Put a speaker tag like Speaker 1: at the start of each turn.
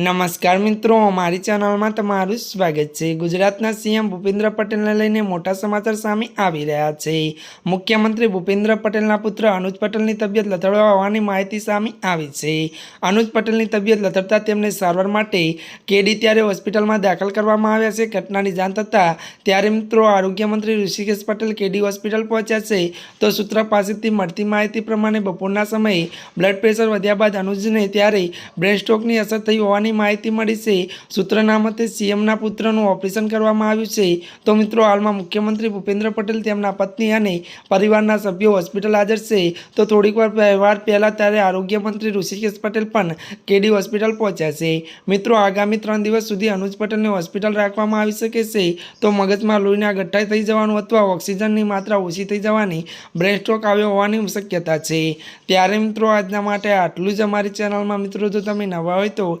Speaker 1: નમસ્કાર મિત્રો અમારી ચેનલમાં તમારું સ્વાગત છે. ગુજરાતના સીએમ ભૂપેન્દ્ર પટેલને લઈને મોટા સમાચાર સામે આવી રહ્યા છે. મુખ્યમંત્રી ભૂપેન્દ્ર પટેલના પુત્ર અનુજ પટેલની તબિયત લથડવા હોવાની માહિતી સામે આવી છે. અનુજ પટેલની તબિયત લથડતા તેમને સારવાર માટે કેડી ત્યારે હોસ્પિટલમાં દાખલ કરવામાં આવ્યા છે. ઘટનાની જાણ થતાં ત્યારે મિત્રો આરોગ્ય મંત્રી ઋષિકેશ પટેલ કેડી હોસ્પિટલ પહોંચ્યા છે. તો સૂત્ર પાસેથી મળતી માહિતી પ્રમાણે બપોરના સમયે બ્લડ પ્રેશર વધ્યા બાદ અનુજને ત્યારે બ્રેન સ્ટ્રોકની અસર થઈ હોવાની માહિતી મળી છે. સૂત્રના મતે સીએમના પુત્રનું ઓપરેશન કરવામાં આવ્યું છે. તો મિત્રો, હાલમાં મુખ્યમંત્રી ભૂપેન્દ્ર પટેલ તેમના પત્ની અને પરિવારના સભ્યો હોસ્પિટલ હાજર છે. તો થોડીક વાર વાર પહેલાં ત્યારે આરોગ્ય મંત્રી ઋષિકેશ પટેલ પણ કેડી હોસ્પિટલ પહોંચ્યા છે. મિત્રો, આગામી ત્રણ દિવસ સુધી અનુજ પટેલને હોસ્પિટલ રાખવામાં આવી શકે છે. તો મગજમાં લોહીના ગઠ્ઠા થઈ જવાનું અથવા ઓક્સિજનની માત્રા ઓછી થઈ જવાની બ્રેન સ્ટ્રોક આવ્યો હોવાની શક્યતા છે. ત્યારે મિત્રો, આજના માટે આટલું જ અમારી ચેનલમાં. મિત્રો, જો તમે નવા હોય તો